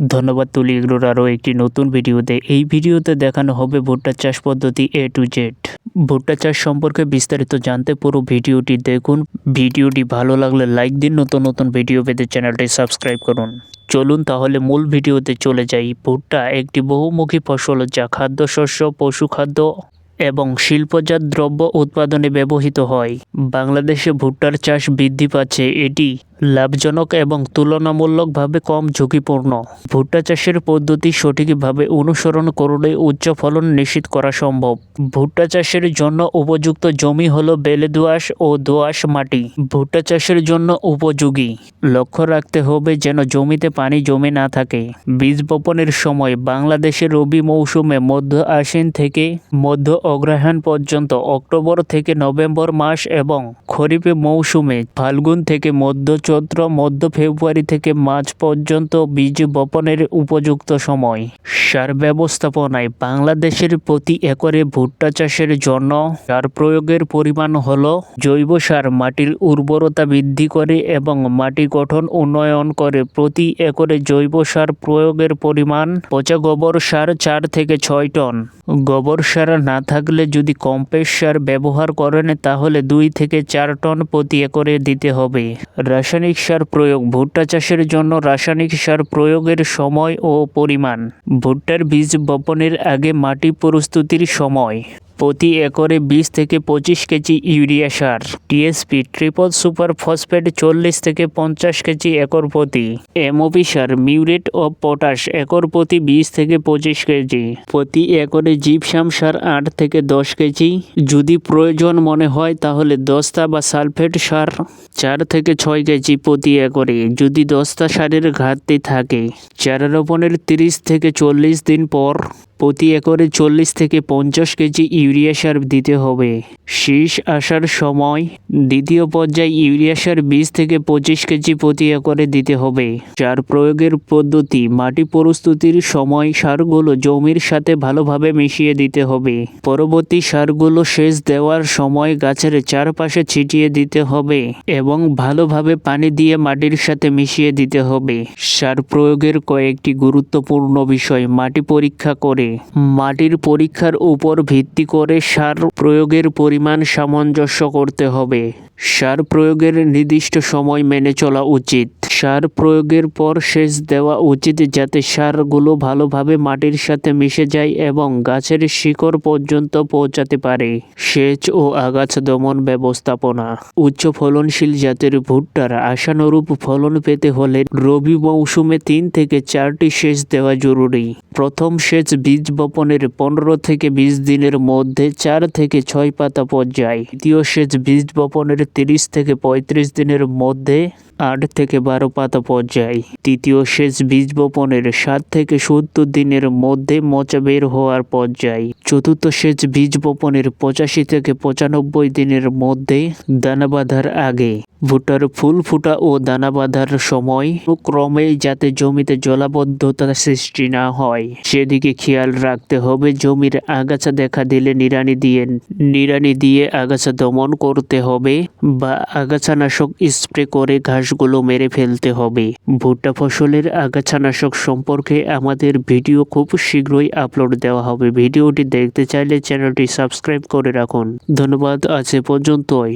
ধন্যবাদ তুলি এগুলোর আরও একটি নতুন ভিডিওতে। এই ভিডিওতে দেখানো হবে ভুট্টা চাষ পদ্ধতি এ টু জেড ভুট্টা চাষ সম্পর্কে বিস্তারিত জানতে পুরো ভিডিওটি দেখুন। ভিডিওটি ভালো লাগলে লাইক দিন, নতুন নতুন ভিডিও পেতে চ্যানেলটি সাবস্ক্রাইব করুন। চলুন তাহলে মূল ভিডিওতে চলে যাই। ভুট্টা একটি বহুমুখী ফসল যা খাদ্যশস্য, পশু খাদ্য এবং শিল্পজাত দ্রব্য উৎপাদনে ব্যবহৃত হয়। বাংলাদেশে ভুট্টার চাষ বৃদ্ধি পাচ্ছে। এটি লাভজনক এবং তুলনামূলকভাবে কম ঝুঁকিপূর্ণ। ভুট্টা চাষের পদ্ধতি সঠিকভাবে অনুসরণ করলে উচ্চ ফলন নিশ্চিত করা সম্ভব। ভুট্টা চাষের জন্য উপযুক্ত জমি হল বেলে দোআঁশ ও দোআঁশ মাটি। ভুট্টা চাষের জন্য উপযোগী। লক্ষ্য রাখতে হবে যেন জমিতে পানি জমে না থাকে। বীজ বপনের সময় বাংলাদেশের রবি মৌসুমে মধ্য আশ্বিন থেকে মধ্য অগ্রহায়ণ পর্যন্ত অক্টোবর থেকে নভেম্বর মাস এবং খরিফে মৌসুমে ফাল্গুন থেকে মধ্য চৈত্র, মধ্য ফেব্রুয়ারি থেকে মার্চ পর্যন্ত বীজ বপনের উপযুক্ত সময়। সার ব্যবস্থাপনায় বাংলাদেশের প্রতি একরে ভুট্টা চাষের জন্য সার প্রয়োগের পরিমাণ হল জৈব সার, মাটির উর্বরতা বৃদ্ধি করে এবং মাটি গঠন উন্নয়ন করে প্রতি একরে জৈব সার প্রয়োগের পরিমাণ পচা গোবর সার চার থেকে ছয় টন। গোবর সার না থাকলে যদি কম্পোস্ট সার ব্যবহার করেন, তাহলে দুই থেকে চার টন প্রতি একরে দিতে হবে। রাসায়নিক সার প্রয়োগ, ভুট্টা চাষের জন্য রাসায়নিক সার প্রয়োগের সময় ও পরিমাণ। ভুট্টার বীজ বপনের আগে মাটি প্রস্তুতির সময়। প্রতি একরে বিশ থেকে পঁচিশ কেজি ইউরিয়া সার। টিএসপি ট্রিপল সুপার ফসফেট চল্লিশ থেকে পঞ্চাশ কেজি একর প্রতি। এমওপি সার মিউরেট অফ পটাশ একর প্রতি বিশ থেকে পঁচিশ কেজি। প্রতি একরে জিপসাম সার আট থেকে দশ কেজি। যদি প্রয়োজন মনে হয় তাহলে দস্তা বা সালফেট সার চার থেকে ছয় কেজি প্রতি একরে। যদি দস্তা সারের ঘাটতি থাকে চারা রোপণের তিরিশ থেকে চল্লিশ দিন পর প্রতি একরে চল্লিশ থেকে পঞ্চাশ কেজি ইউরিয়া সার দিতে হবে। শীষ আসার সময় দ্বিতীয় পর্যায়ে ইউরিয়া সার বিশ থেকে পঁচিশ কেজি প্রতি একরে দিতে হবে। সার প্রয়োগের পদ্ধতি, মাটি প্রস্তুতির সময় সারগুলো জমির সাথে ভালোভাবে মিশিয়ে দিতে হবে। পরবর্তী সারগুলো সেচ দেওয়ার সময় গাছের চারপাশে ছিটিয়ে দিতে হবে এবং ভালোভাবে পানি দিয়ে মাটির সাথে মিশিয়ে দিতে হবে। সার প্রয়োগের কয়েকটি গুরুত্বপূর্ণ বিষয়, মাটি পরীক্ষা করে। মাটির পরীক্ষার উপর ভিত্তি করে সার প্রয়োগের পরিমাণ সামঞ্জস্য করতে হবে। সার প্রয়োগের নির্দিষ্ট সময় মেনে চলা উচিত। সার প্রয়োগের পর সেচ দেওয়া উচিত যাতে সারগুলো ভালোভাবে মাটির সাথে মিশে যায় এবং গাছের শিকড় পর্যন্ত পৌঁছাতে পারে। সেচ ও আগাছা দমন ব্যবস্থাপনা। উচ্চ ফলনশীল জাতের ভুট্টার আশানুরূপ ফলন পেতে হলে রবি মৌসুমে তিন থেকে চারটি সেচ দেওয়া জরুরি। প্রথম সেচ বীজ বপনের পনেরো থেকে বিশ দিনের মধ্যে চার থেকে ছয় পাতা পর্যায়। দ্বিতীয় সেচ বীজ বপনের তিরিশ থেকে পঁয়ত্রিশ দিনের মধ্যে আট থেকে বারো পাতা পর্যায়। তৃতীয় সেচ বীজ বপনের সাত থেকে সত্তর দিনের মধ্যে মোচা বের হওয়ার পর্যায়। চতুর্থ সেচ বীজ বপনের পঁচাশি থেকে পঁচানব্বই দিনের মধ্যে দানা বাঁধার আগে। ভুট্টার ফুল ফুটা ও দানা বাঁধার সময় ক্রমে যাতে জমিতে জলাবদ্ধতা সৃষ্টি না হয়। সেদিকে খেয়াল রাখতে হবে, জমির আগাছা দেখা দিলে নিড়ানি দিয়ে নিড়ানি দিয়ে আগাছা দমন করতে হবে বা আগাছানাশক স্প্রে করে ঘাসগুলো মেরে ফেলতে হবে। ভুট্টা ফসলের আগাছানাশক সম্পর্কে আমাদের ভিডিও খুব শীঘ্রই আপলোড দেওয়া হবে। ভিডিওটি দেখতে চাইলে চ্যানেলটি সাবস্ক্রাইব করে রাখুন। ধন্যবাদ, আজ পর্যন্তই।